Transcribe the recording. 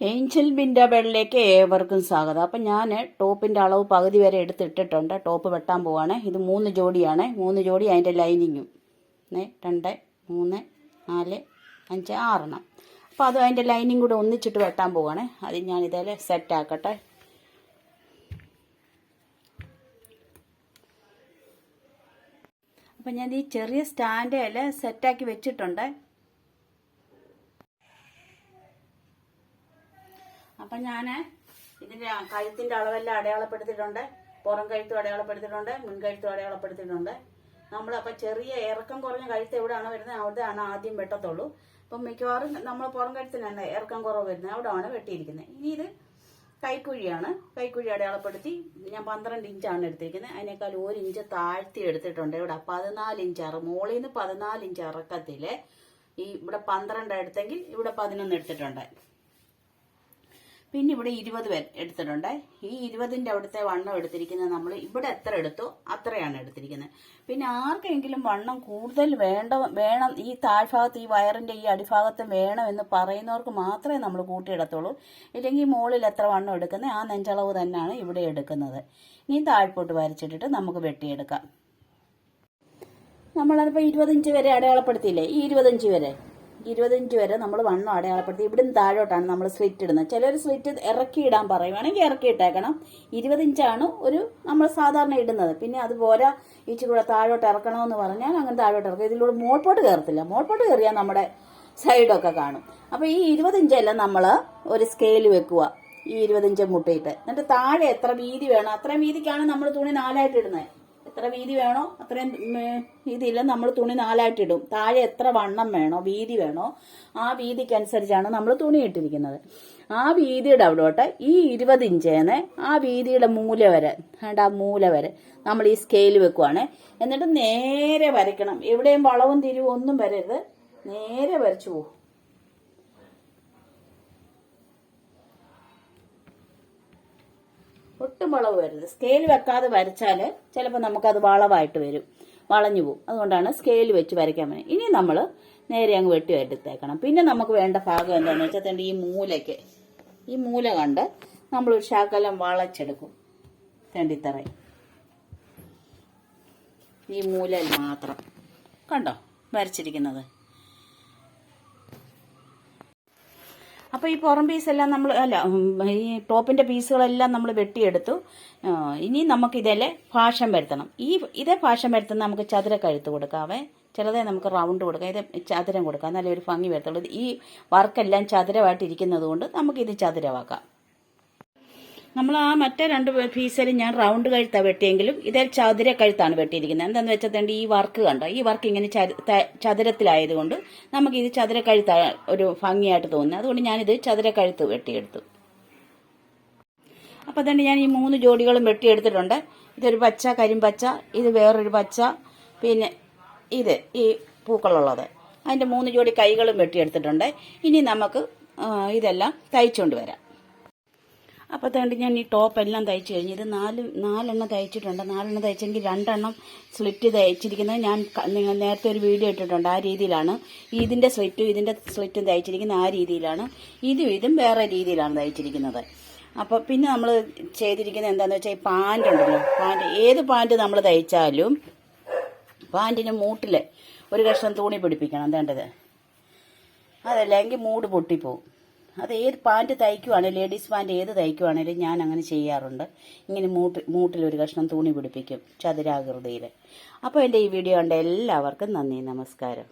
Angel ബിന്റെ ബെഡിലേക്ക് ഏവർക്കും സ്വാഗതം. അപ്പം ഞാൻ ടോപ്പിന്റെ അളവ് പകുതി വരെ എടുത്തിട്ടിട്ടുണ്ട്. ടോപ്പ് വെട്ടാൻ പോവാണ്. ഇത് മൂന്ന് ജോഡിയാണ്. മൂന്ന് ജോഡി അതിന്റെ ലൈനിങ്ങും. രണ്ട് മൂന്ന് നാല് അഞ്ച് ആറെണ്ണം. അപ്പോൾ അത് അതിന്റെ ലൈനിങ് കൂടെ ഒന്നിച്ചിട്ട് വെട്ടാൻ പോവാണ്. അത് ഞാൻ ഇതേ സെറ്റ് അപ്പം ഞാൻ ഈ ചെറിയ സ്റ്റാൻഡേൽ സെറ്റാക്കി വെച്ചിട്ടുണ്ട്. അപ്പം ഞാൻ ഇതിന്റെ കഴുത്തിന്റെ അളവെല്ലാം അടയാളപ്പെടുത്തിയിട്ടുണ്ട്. പുറം കഴുത്തും അടയാളപ്പെടുത്തിയിട്ടുണ്ട്. മുൻകഴുത്തും അടയാളപ്പെടുത്തിയിട്ടുണ്ട്. നമ്മൾ അപ്പം ചെറിയ ഇറക്കം കുറഞ്ഞ കഴുത്ത് എവിടെയാണ് വരുന്നത് അവിടെയാണ് ആദ്യം വെട്ടത്തുള്ളൂ. അപ്പം മിക്കവാറും നമ്മൾ പുറം കഴുത്തിനാണ് ഇറക്കം കുറവ് വരുന്നത് അവിടെയാണ് വെട്ടിയിരിക്കുന്നത്. ഇനി ഇത് കൈക്കുഴിയാണ്. കൈക്കുഴി അടയാളപ്പെടുത്തി ഞാൻ പന്ത്രണ്ട് ഇഞ്ചാണ് എടുത്തിരിക്കുന്നത് അതിനേക്കാൾ ഒരു ഇഞ്ച് താഴ്ത്തി എടുത്തിട്ടുണ്ട് ഇവിടെ. പതിനാല് ഇഞ്ച് അറ മുകളിൽ നിന്ന് പതിനാല് ഇഞ്ച് ഇറക്കത്തിൽ ഈ ഇവിടെ പന്ത്രണ്ട് എടുത്തെങ്കിൽ ഇവിടെ പതിനൊന്ന് എടുത്തിട്ടുണ്ട്. പിന്നെ ഇവിടെ ഇരുപത് എടുത്തിട്ടുണ്ട്. ഈ ഇരുപതിന്റെ അവിടുത്തെ വണ്ണം എടുത്തിരിക്കുന്നത് നമ്മൾ ഇവിടെ എത്ര എടുത്തു? അത്രയാണ് എടുത്തിരിക്കുന്നത്. പിന്നെ ആർക്കെങ്കിലും വണ്ണം കൂടുതൽ വേണ്ട വേണം ഈ താഴ്ഭാഗത്ത് ഈ വയറിന്റെ ഈ അടിഭാഗത്ത് വേണം എന്ന് പറയുന്നവർക്ക് മാത്രമേ നമ്മൾ കൂട്ടിയിടത്തുള്ളൂ. ഇല്ലെങ്കിൽ മുകളിൽ എത്ര വണ്ണം എടുക്കുന്നത് ആ നെഞ്ചളവ് തന്നെയാണ് ഇവിടെ എടുക്കുന്നത്. ഇനി താഴ്പോട്ട് വരച്ചിട്ടിട്ട് നമുക്ക് വെട്ടിയെടുക്കാം. നമ്മളതിപ്പോൾ ഇരുപതിഞ്ച് വരെ അടയാളപ്പെടുത്തിയില്ലേ? ഈ ഇരുപതിഞ്ച് വരെ. ഇരുപതിഞ്ച് വരെ നമ്മൾ വണ്ണം അടയാളപ്പെടുത്തി. ഇവിടുന്ന് താഴോട്ടാണ് നമ്മൾ സ്ലിറ്റ് ഇടുന്നത്. ചിലർ സ്ലിറ്റ് ഇറക്കി ഇടാൻ പറയുവാണെങ്കിൽ ഇറക്കി ഇട്ടേക്കണം. ഇരുപതിഞ്ചാണ് ഒരു നമ്മൾ സാധാരണ ഇടുന്നത്. പിന്നെ അതുപോലെ ഇച്ചിരി കൂടെ താഴോട്ട് ഇറക്കണമെന്ന് പറഞ്ഞാൽ അങ്ങനെ താഴോട്ട് ഇറക്കും. ഇതിലൂടെ മോൾപോട്ട് കയറത്തില്ല. മോൾപോട്ട് കയറിയാൽ നമ്മുടെ സൈഡൊക്കെ കാണും. അപ്പോൾ ഈ ഇരുപതിഞ്ചെല്ലാം നമ്മൾ ഒരു സ്കെയിൽ വെക്കുക. ഈ ഇരുപതിഞ്ച് മുട്ടയിട്ട്. എന്നിട്ട് താഴെ എത്ര വീതി വേണം. അത്രയും വീതിക്കാണ് നമ്മൾ തുണി നാലായിട്ട് ഇടുന്നത്. എത്ര വീതി വേണോ അത്രയും ഇതില്ല നമ്മൾ തുണി നാലായിട്ട് ഇടും താഴെ എത്ര വണ്ണം വേണോ വീതി വേണോ ആ വീതിക്കനുസരിച്ചാണ് നമ്മൾ തുണി ഇട്ടിരിക്കുന്നത്. ആ വീതിയുടെ അവിടോട്ട് ഈ ഇരുപത് ഇഞ്ചേന്ന് ആ വീതിയുടെ മൂല വരെ ആ മൂല വരെ നമ്മൾ ഈ സ്കെയിൽ വെക്കുവാണ്. എന്നിട്ട് നേരെ വരയ്ക്കണം. എവിടെയും വളവും തിരിവും ഒന്നും വരരുത്. നേരെ വരച്ചു പോകും ഒട്ടും വളവ് വരരുത് സ്കെയിൽ വെക്കാതെ വരച്ചാൽ ചിലപ്പോൾ നമുക്കത് വളവായിട്ട് വരും. വളഞ്ഞു പോകും. അതുകൊണ്ടാണ് സ്കെയിൽ വെച്ച് വരയ്ക്കാൻ വേണ്ടി. ഇനി നമ്മൾ നേരെ അങ്ങ് വെട്ടി എടുത്തേക്കണം. പിന്നെ നമുക്ക് വേണ്ട ഭാഗം എന്താണെന്ന് വെച്ചാൽ തന്നെ ഈ മൂലയ്ക്ക്. ഈ മൂല കണ്ട് നമ്മൾ ഒരു ശകലം വളച്ചെടുക്കും. തെണ്ടിത്തറയും ഈ മൂലയിൽ മാത്രം. കണ്ടോ? വരച്ചിരിക്കുന്നത്. അപ്പോൾ ഈ പുറം പീസെല്ലാം നമ്മൾ അല്ല ഈ ടോപ്പിന്റെ പീസുകളെല്ലാം നമ്മൾ വെട്ടിയെടുത്തു. ഇനി നമുക്ക് ഇതിലെ ഭാഷം വരുത്തണം. ഈ ഇതേ ഭാഷം വരുത്തുന്ന നമുക്ക് ചതുര കഴുത്ത് കൊടുക്കാവേ. ചിലതേ നമുക്ക് റൗണ്ട് കൊടുക്കാം. ഇത് ചതുരം കൊടുക്കാം. നല്ലൊരു ഭംഗി വരത്തുള്ളൂ. ഈ വർക്കെല്ലാം ചതുരമായിട്ടിരിക്കുന്നത് കൊണ്ട് നമുക്കിത് ചതുരമാക്കാം. നമ്മൾ ആ മറ്റേ രണ്ട് പീസിൽ ഞാൻ റൗണ്ട് കഴുത്താണ് വെട്ടിയെങ്കിലും ഇതേ ചതുര കഴുത്താണ് വെട്ടിയിരിക്കുന്നത്. എന്താണെന്ന് വെച്ചാൽ ഈ വർക്ക് കണ്ടോ? ഈ വർക്ക് ഇങ്ങനെ ചതുരത്തിലായതുകൊണ്ട് നമുക്ക് ഇത് ചതുര കഴുത്താണ് ഒരു ഭംഗിയായിട്ട് തോന്നുന്നത്. അതുകൊണ്ട് ഞാനിത് ചതുര കഴുത്ത് വെട്ടിയെടുത്തു. അപ്പോൾ തന്നെ ഞാൻ ഈ മൂന്ന് ജോഡികളും വെട്ടിയെടുത്തിട്ടുണ്ട്. ഇതൊരു പച്ച കരിമ്പച്ച ഇത് വേറൊരു പച്ച പിന്നെ ഇത് ഈ പൂക്കളുള്ളത്. അതിന്റെ മൂന്ന് ജോഡി കൈകളും വെട്ടിയെടുത്തിട്ടുണ്ട്. ഇനി നമുക്ക് ഇതെല്ലാം തയ്ച്ചുകൊണ്ട് വരാം. അപ്പോൾ അതുകൊണ്ട് ഞാൻ ഈ ടോപ്പ് എല്ലാം തയ്ച്ചു കഴിഞ്ഞു ഇത് നാല് നാലെണ്ണം തയ്ച്ചിട്ടുണ്ട്. നാലെണ്ണം തയ്ച്ചെങ്കിൽ രണ്ടെണ്ണം സ്ലിറ്റ് തയ്ച്ചിരിക്കുന്നത് ഞാൻ നിങ്ങൾ നേരത്തെ ഒരു വീഡിയോ ഇട്ടിട്ടുണ്ട് ആ രീതിയിലാണ്. ഇതിന്റെ സ്ലിറ്റും ഇതിന്റെ സ്ലിറ്റും തയ്ച്ചിരിക്കുന്നത് ആ രീതിയിലാണ്. ഇതും ഇതും വേറെ രീതിയിലാണ് തയ്ച്ചിരിക്കുന്നത്. അപ്പോൾ പിന്നെ നമ്മൾ ചെയ്തിരിക്കുന്നത് എന്താണെന്ന് വെച്ചാൽ ഈ പാന്റ് ഉണ്ടല്ലോ. പാന്റ് ഏത് പാന്റ് നമ്മൾ തയ്ച്ചാലും പാന്റിന് മൂട്ടിൽ ഒരു കഷ്ണം തുണി പിടിപ്പിക്കണം. എന്താണ്ടത് അതല്ലെങ്കിൽ മൂട് പൊട്ടിപ്പോവും. അത് ഏത് പാന്റ് തയ്ക്കുവാണേലും ലേഡീസ് പാന്റ് ഏത് തയ്ക്കുവാണേലും ഞാൻ അങ്ങനെ ചെയ്യാറുണ്ട്. ഇങ്ങനെ മൂട്ട് മൂട്ടിൽ ഒരു കഷ്ണം തുണി പിടിപ്പിക്കും ചതുരാകൃതിയിൽ അപ്പോൾ എന്റെ ഈ വീഡിയോ കണ്ട എല്ലാവർക്കും നന്ദി നമസ്കാരം.